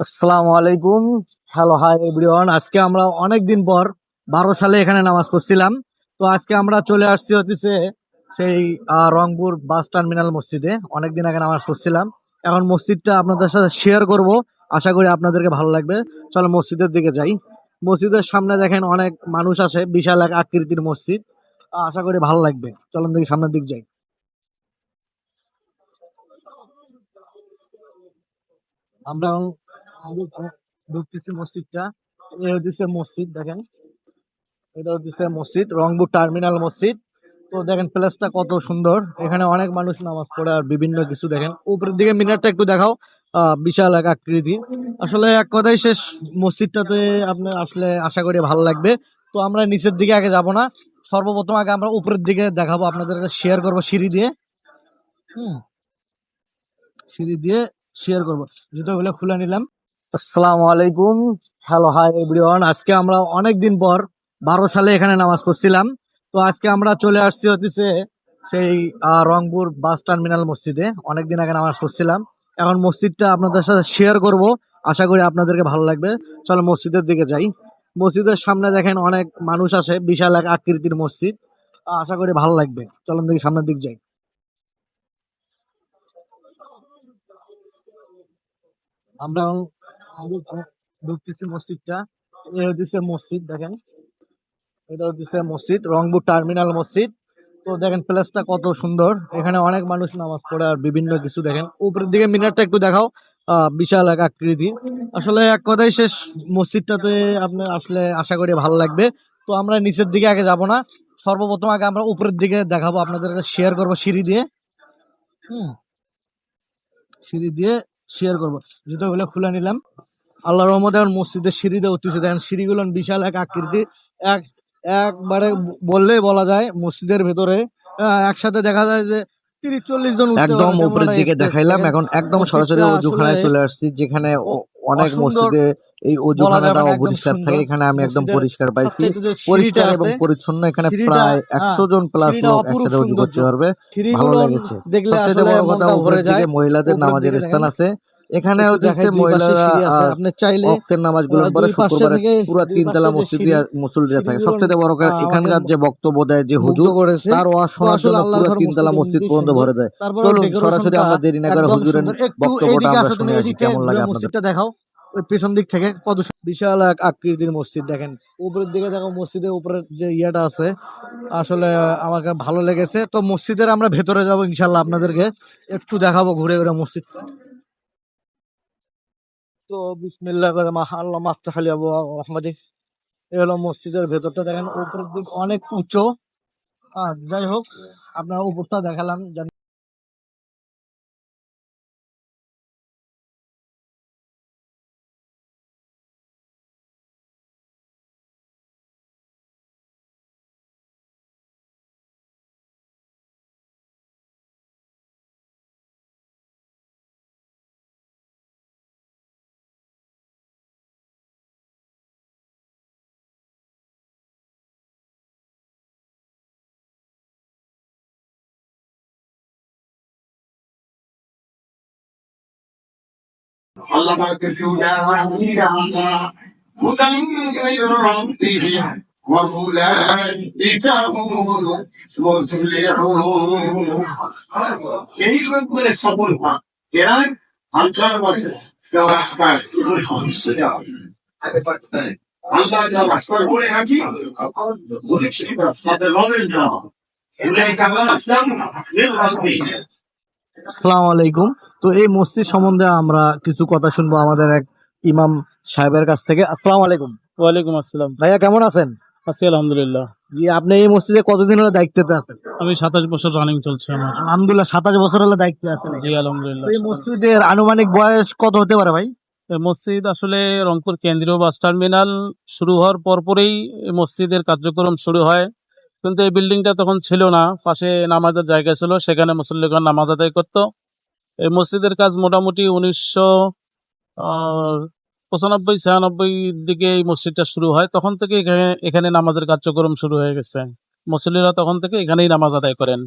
আসসালামু আলাইকুম। Hello hi everyone আজকে আমরা অনেক দিন পর বারো সালে এখানে নামাজ পড়ছিলাম। তো আজকে আমরা চলে আসছি হচ্ছে সেই রংপুর বাস টার্মিনাল মসজিদে। অনেকদিন আগে নামাজ পড়ছিলাম। এখন মসজিদটা আপনাদের সাথে শেয়ার করব। আশা করি আপনাদেরকে ভালো লাগবে। চলো মসজিদের দিকে যাই। মসজিদের সামনে দেখেন অনেক মানুষ আছে। বিশাল এক আকৃতির মসজিদ। আশা করি ভালো লাগবে। চলুন দেখি সামনের দিক যাই। আমরা ঢুকতেছি মসজিদটা এই হচ্ছে মসজিদ, দেখেন। এটা হচ্ছে মসজিদ, রংপুর টার্মিনাল মসজিদ। তো দেখেন প্লেসটা কত সুন্দর। এখানে অনেক মানুষ নামাজ পড়ে আর বিভিন্ন কিছু দেখেন। উপরের দিকে মিনারটা একটু দেখাও বিশাল এক আকৃতি। আসলে এক কথাই শেষ, মসজিদটাতে আপনি আসলে আশা করি ভালো লাগবে। তো আমরা নিচের দিকে আগে যাব না। সর্বপ্রথম আগে আমরা উপরের দিকে দেখাবো আপনাদেরকে শেয়ার করব সিঁড়ি দিয়ে। হুম। সিঁড়ি দিয়ে শেয়ার করব। জুতোগুলো খুলে নিলাম। আসসালামু আলাইকুম। হ্যালো হাই এভরিওয়ান আজকে আমরা অনেক দিন পর বারো সালে এখানে নামাজ পড়ছিলাম। তো আজকে আমরা চলে আসছি হচ্ছে সেই রংপুর বাস টার্মিনাল মসজিদে। অনেকদিন আগে নামাজ পড়ছিলাম। এখন মসজিদটা আপনাদের সাথে শেয়ার করব। আশা করি আপনাদেরকে ভালো লাগবে। চলো মসজিদের দিকে যাই। মসজিদের সামনে দেখেন অনেক মানুষ আছে। বিশাল এক আকৃতির মসজিদ। আশা করি ভালো লাগবে। চলুন দেখি সামনের দিক যাই। আমরা টার্মিনাল মসজিদ। তো দেখেন প্লেসটা কত সুন্দর। এখানে অনেক মানুষ নামাজ পড়ে আর বিভিন্ন কিছু দেখেন। উপরের দিকে মিনারটা একটু দেখাও। বিশাল এক আকৃতি। আসলে এক কথাই শেষ মসজিদটাতে আসলে আশা করি ভালো লাগবে। তো আমরা নিচের দিকে আগে যাব না। সর্বপ্রথম আগে আমরা উপরের দিকে দেখাবো। আপনাদেরকে শেয়ার করব সিঁড়ি দিয়ে। হুম। সিঁড়ি দিয়ে শেয়ার করব। জুতোগুলো খুলে নিলাম। আল্লাহ রহমতে এখন মসজিদের সিঁড়িতে উঠতেছে। দেখেন সিঁড়িগুলো বিশাল এক আকৃতি। এক একবারে বললেই বলা যায় মসজিদের ভেতরে একসাথে দেখা যায় যে তিরিশ চল্লিশ জন একদম উপরের দিকে দেখাইলাম। এখন একদম সরাসরি অজুখানায় চলে আসছি যেখানে অ- অ- অনেক মসজিদে এই অজুখানাটা অপরিষ্কার থাকে। এখানে আমি একদম পরিষ্কার পাইছি। পরিষ্কার এবং পরিচ্ছন্ন এখানে প্রায় হ্যাঁ, একশো জন প্লাস সিঁড়িটা লোক একসাথে অজু করতে পারবে। ভালো লেগেছে। সবচেয়ে বড় কথা উপরের যায় দিকে মহিলাদের নামাজের স্থান আছে। এখানে হচ্ছে মহিলারা আপনি চাইলে অক্তের নামাজগুলো পরে শুক্রবারে পুরো তিনতলা মসজিদে মুসল্লিরা থাকে। সবচেয়ে বড় এখানকার যে বক্তব্য দেয় যে হুজুর তার ওয়াজ শোনার আসলে জন্য পুরো ঘর তিনতলা মসজিদ পর্যন্ত ভরে তারপরে চলুন সরাসরি আমরা দেরি না করে হুজুরের বক্তব্যটা আমরা শুনে আসি কেমন লাগে আপনাদের? মসজিদটা দেখাও পেছন দিক থেকে কত বিশাল এক আকৃতির মসজিদ দেখেন। উপরের দিকে দেখো মসজিদের উপরের যে ইয়েটা আছে আসলে আমাকে ভালো লেগেছে। তো মসজিদের আমরা ভেতরে যাব ইনশাল্লাহ আপনাদেরকে। একটু দেখাবো ঘুরে ঘুরে মসজিদ। তো বিসমিল্লাহ করে আল্লাহ মাফতাহালি আবু আহমদি এই হলো মসজিদের ভেতরটা দেখেন, উপরের দিক অনেক উঁচু। আর যাই হোক, আপনার উপরটা দেখালাম Allah Hakkı Sûdâ ve Amîrâhâ Mutangirin Rabbihim ve Mulâikâhumul Muzlihûn এই লোকগুলো সফল হন এরা আল্লাহর কাছে নমস্কার আল্লাহ নমস্কার বলে নাকি আসসালামু আলাইকুম তো এই মসজিদ সম্বন্ধে আমরা কিছু কথা শুনব আমাদের এক ইমাম সাহেবের কাছ থেকে। আসসালামু আলাইকুম। ওয়ালাইকুম আসসালাম। ভাইয়া কেমন আছেন? আছি আলহামদুলিল্লাহ। জি আপনি এই মসজিদে কতদিন হলো দায়িত্বতে আছেন? আমি সাতাশ বছর রানিং চলছে আমার। আলহামদুলিল্লাহ সাতাশ বছর হলো দায়িত্বে আছেন। জি আলহামদুলিল্লাহ। এই মসজিদের আনুমানিক বয়স কত হতে পারে ভাই? মসজিদ আসলে রংপুর কেন্দ্রীয় বাস টার্মিনাল শুরু হওয়ার পরপরেই মসজিদের কার্যক্রম শুরু হয়। কিন্তু এই বিল্ডিংটা তখন ছিল না। পাশে নামাজের জায়গা ছিল সেখানে মুসল্লিগণ নামাজ আদায় করতো। এই মসজিদের কাজ মোটামুটি উনিশশো পঁচানব্বই ছিয়ানব্বই দিকে এই মসজিদটা শুরু হয়। তখন থেকে এখানে এখানে নামাজের কার্যক্রম শুরু হয়ে গেছে। মুসল্লিরা তখন থেকে এখানেই নামাজ আদায় করেন।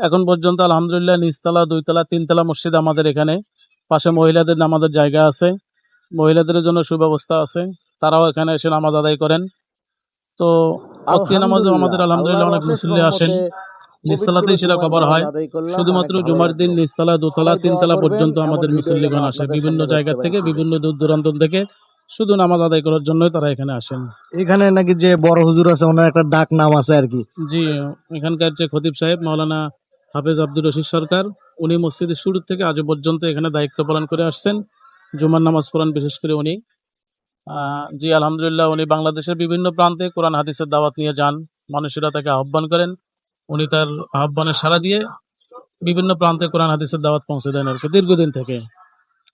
এখন পর্যন্ত আলহামদুলিল্লাহ নিচতলা দুইতলা তিনতলা মসজিদ আমাদের এখানে। পাশে মহিলাদের নামাজের জায়গা আছে। মহিলাদের জন্য সুব্যবস্থা আছে। তারাও এখানে এসে নামাজ আদায় করেন। তো নামাজও আমাদের আলহামদুলিল্লাহ। অনেক মুসল্লি আসেন। নিচতলাতেই সেটা কভার হয় শুধুমাত্র জুমার দিন নিচতলা দোতলা তিনতলা পর্যন্ত আমাদের মুসল্লিগণ আসে বিভিন্ন জায়গা থেকে বিভিন্ন দূর দূরান্ত থেকে শুধু নামাজ আদায় করার জন্যই তারা এখানে আসেন। এখানে নাকি যে বড় হুজুর আছে ওনার একটা ডাক নাম আছে আর কি। জি এখানকার যে খতিব সাহেব মাওলানা হাফেজ আব্দুর রশিদ সরকার উনি মসজিদের শুরু থেকে আজ পর্যন্ত এখানে দায়িত্ব পালন করে আসছেন জুমার নামাজ পড়ান বিশেষ করে উনি। আহ, জি আলহামদুলিল্লাহ উনি বাংলাদেশের বিভিন্ন প্রান্তে কোরআন হাদিসের দাওয়াত নিয়ে যান মানুষেরা তাকে আহ্বান করেন। উনি তার আহ্বানে সাড়া দিয়ে বিভিন্ন প্রান্তে কোরআন হাদিসের দাওয়াত পৌঁছে দেন আর কি দীর্ঘদিন থেকে।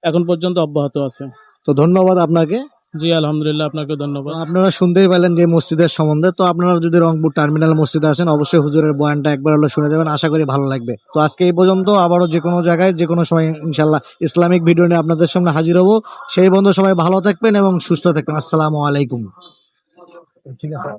এখন পর্যন্ত অব্যাহত আছে। তো ধন্যবাদ আপনাকে। জি আলহামদুলিল্লাহ আপনাকে ধন্যবাদ। আপনারা শুনতেই পেলেন যে মসজিদের সম্বন্ধে। তো আপনারা যদি রংপুর টার্মিনাল মসজিদে আসেন অবশ্যই হুজুরের বয়ানটা একবার হলো শুনে যাবেন আশা করি ভালো লাগবে। তো আজকে এই পর্যন্ত আবারও যে কোনো জায়গায় যে কোনো সময় ইনশাল্লাহ ইসলামিক ভিডিও নিয়ে আপনাদের সামনে হাজির হব। সেই বন্ধু সবাই ভালো থাকবেন এবং সুস্থ থাকবেন। আসসালামু আলাইকুম। ঠিক আছে।